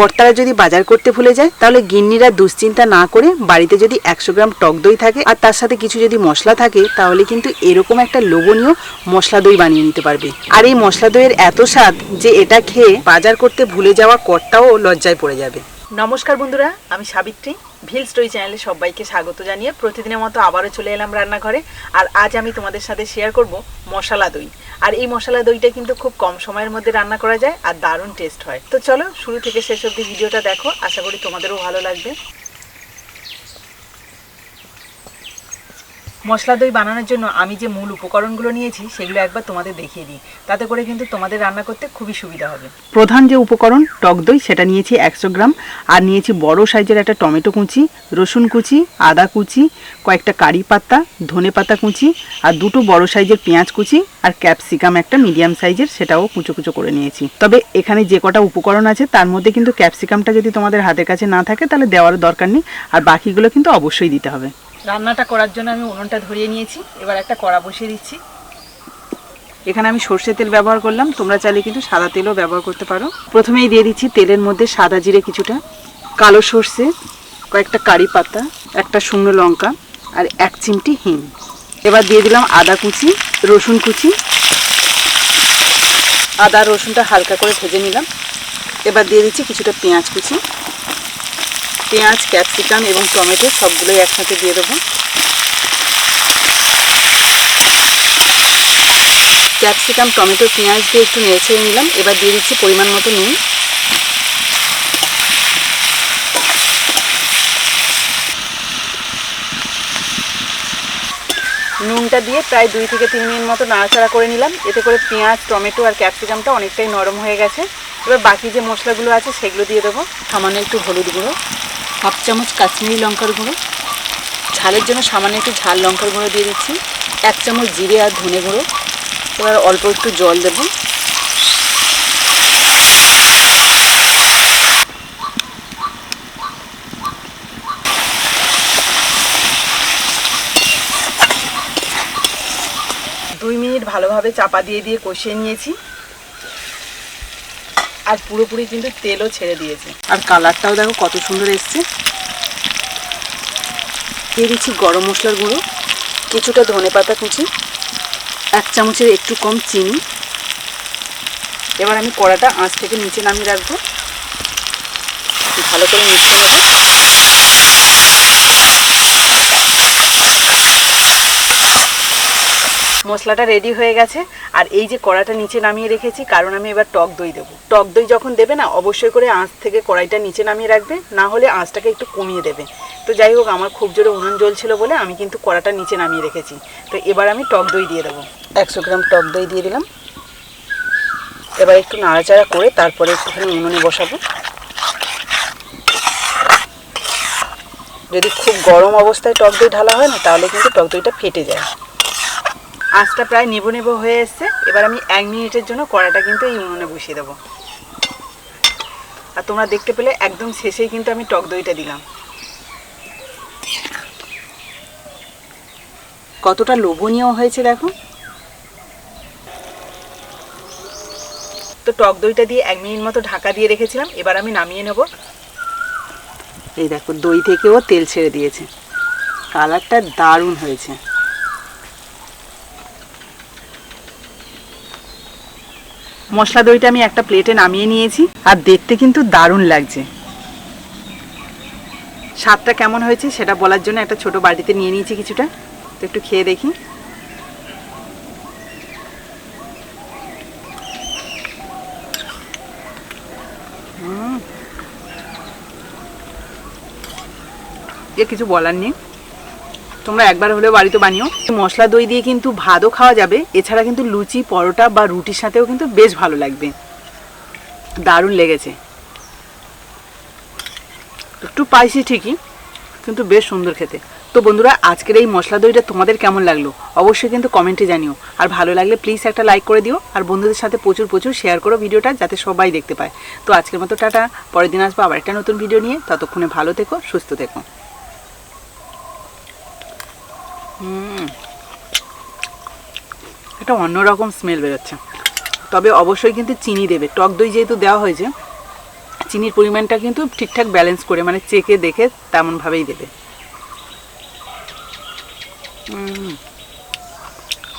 কর্তারা যদি বাজার করতে ভুলে যায়, তাহলে গিন্নিরা দুশ্চিন্তা না করে বাড়িতে যদি একশো গ্রাম টক দই থাকে আর তার সাথে কিছু যদি মশলা থাকে, তাহলে কিন্তু এরকম একটা লোভনীয় মশলা দই বানিয়ে নিতে পারবে। আর এই মশলা দইয়ের এত স্বাদ যে এটা খেয়ে বাজার করতে ভুলে যাওয়া কর্তাও লজ্জায় পড়ে যাবে। নমস্কার বন্ধুরা, আমি সাবিত্রী। ভিল স্টোরি চ্যানেলে সবাইকে স্বাগত জানিয়ে প্রতিদিনের মতো আবারও চলে এলাম রান্নাঘরে। আর আজ আমি তোমাদের সাথে শেয়ার করব মশলা দই। আর এই মশলা দইটা কিন্তু খুব কম সময়ের মধ্যে রান্না করা যায় আর দারুণ টেস্ট হয়। তো চলো শুরু থেকে শেষ অবধি ভিডিওটা দেখো। আশা করি তোমাদেরও ভালো লাগবে। মশলা দই বানানোর জন্য আমি যে মূল উপকরণগুলো নিয়েছি, সেগুলো একবার তোমাদের দেখিয়ে দিই। তাতে করে কিন্তু তোমাদের রান্না করতে খুবই সুবিধা হবে। প্রধান যে উপকরণ, টক দই, সেটা নিয়েছি একশো গ্রাম। আর নিয়েছি বড় সাইজের একটা টমেটো কুচি, রসুন কুচি, আদা কুচি, কয়েকটা কারি পাতা, ধনে পাতা কুচি, আর দুটো বড় সাইজের পেঁয়াজ কুচি আর ক্যাপসিকাম একটা মিডিয়াম সাইজের, সেটাও কুচো কুচো করে নিয়েছি। তবে এখানে যে কটা উপকরণ আছে, তার মধ্যে কিন্তু ক্যাপসিকামটা যদি তোমাদের হাতের কাছে না থাকে, তাহলে দেওয়ার দরকার নেই। আর বাকিগুলো কিন্তু অবশ্যই দিতে হবে। রান্নাটা করার জন্য আমি উনুনটা ধরিয়ে নিয়েছি। এবার একটা কড়া বসিয়ে দিচ্ছি। এখানে আমি সর্ষে তেল ব্যবহার করলাম। তোমরা চাইলে কিন্তু সাদা তেলও ব্যবহার করতে পারো। প্রথমেই দিয়ে দিচ্ছি তেলের মধ্যে সাদা জিরে কিছুটা, কালো সর্ষে, কয়েকটা কারি পাতা, একটা শুকনো লঙ্কা আর এক চিমটি হিং। এবার দিয়ে দিলাম আদা কুচি, রসুন কুচি। আদা রসুনটা হালকা করে ভেজে নিলাম। এবার দিয়ে দিচ্ছি কিছুটা পেঁয়াজ কুচি। পেঁয়াজ, ক্যাপসিকাম এবং টমেটো সবগুলোই একসাথে দিয়ে দেবো। ক্যাপসিকাম, টমেটো, পেঁয়াজ দিয়ে একটু নেড়ে নিলাম। এবার দিয়ে দিচ্ছি পরিমাণ মতো নুন। নুনটা দিয়ে প্রায় দুই থেকে তিন মিনিট মতো নাড়াচাড়া করে নিলাম। এতে করে পেঁয়াজ, টমেটো আর ক্যাপসিকামটা অনেকটাই নরম হয়ে গেছে। এবার বাকি যে মশলাগুলো আছে সেগুলো দিয়ে দেবো। সামান্য একটু হলুদ গুঁড়ো। হাফ চামচ কাশ্মীরি লঙ্কার গুঁড়ো। ঝালের জন্য সামান্য একটু ঝাল লঙ্কার গুঁড়ো দিয়ে দিচ্ছি। এক চামচ জিরে আর ধনে গুঁড়ো। এবার অল্প একটু জল দেবো। দুই মিনিট ভালোভাবে চাপা দিয়ে দিয়ে কষিয়ে নিয়েছি। আর পুরোপুরি কিন্তু তেলও ছেড়ে দিয়েছে। আর কালারটাও দেখো কত সুন্দর এসছে। দিয়ে দিচ্ছি গরম মশলার গুঁড়ো, কিছুটা ধনে পাতা কুচি, এক চামচের একটু কম চিনি। এবার আমি কড়াটা আঁচ থেকে নিচে নামিয়ে রাখব। ভালো করে মিশিয়ে নেব। মশলাটা রেডি হয়ে গেছে। আর এই যে কড়াটা নিচে নামিয়ে রেখেছি, কারণ আমি এবার টক দই দেবো। টক দই যখন দেবে না, অবশ্যই করে আঁচ থেকে কড়াইটা নিচে নামিয়ে রাখবে, না হলে আঁচটাকে একটু কমিয়ে দেবে। তো যাই হোক, আমার খুব জোরে উনুন জ্বলছিল বলে আমি কিন্তু কড়াটা নিচে নামিয়ে রেখেছি। তো এবার আমি টক দই দিয়ে দেবো। একশো গ্রাম টক দই দিয়ে দিলাম। এবার একটু নাড়াচাড়া করে তারপরে একটুখানি উনুনে বসাবো। যদি খুব গরম অবস্থায় টক দই ঢালা হয় না, তাহলে কিন্তু টক দইটা ফেটে যায়। আঁচটা প্রায় নেব নেব হয়ে এসছে। এবার আমি এক মিনিটের জন্য কড়াটা কিন্তু এই উনুনে বসিয়ে দেবো। আর তোমরা দেখতে পেলে একদম শেষেই কিন্তু আমি টক দইটা দিলাম। কতটা লোভনীয় হয়েছে দেখো। তো টক দইটা দিয়ে এক মিনিট মতো ঢাকা দিয়ে রেখেছিলাম, এবার আমি নামিয়ে নেব। এই দেখো দই থেকেও তেল ছেড়ে দিয়েছে। কালারটা দারুণ হয়েছে। মশলা দইটা আমি একটা প্লেটে নামিয়ে নিয়েছি। আর দেখতে কিন্তু দারুণ লাগছে। স্বাদটা কেমন হয়েছে সেটা বলার জন্য একটা ছোট বাটিতে নিয়ে নিয়েছি কিছুটা। তো একটু খেয়ে দেখি। এ কিছু বলার নেই। তোমরা একবার হলেও বাড়িতে বানিও। মশলা দই দিয়ে কিন্তু ভাতও খাওয়া যাবে। এছাড়া কিন্তু লুচি, পরোটা বা রুটির সাথেও কিন্তু বেশ ভালো লাগবে। দারুণ লেগেছে। একটু পাইছি ঠিকই, কিন্তু বেশ সুন্দর খেতে। তো বন্ধুরা, আজকের এই মশলা দইটা তোমাদের কেমন লাগল? অবশ্যই কিন্তু কমেন্টে জানিও। আর ভালো লাগলে প্লিজ একটা লাইক করে দিও। আর বন্ধুদের সাথে প্রচুর প্রচুর শেয়ার করো ভিডিওটা যাতে সবাই দেখতে পায়। তো আজকের মতো টাটা। পরের দিন আসব আবার একটা নতুন ভিডিও নিয়ে। ততক্ষণে ভালো থেকো, সুস্থ থেকো। একটা অন্যরকম স্মেল বেরোচ্ছে। তবে অবশ্যই কিন্তু চিনি দেবে। টক দই যেহেতু দেওয়া হয়েছে, চিনির পরিমাণটা কিন্তু ঠিকঠাক ব্যালেন্স করে মানে চেকে দেখে তেমনভাবেই দেবে। হুম।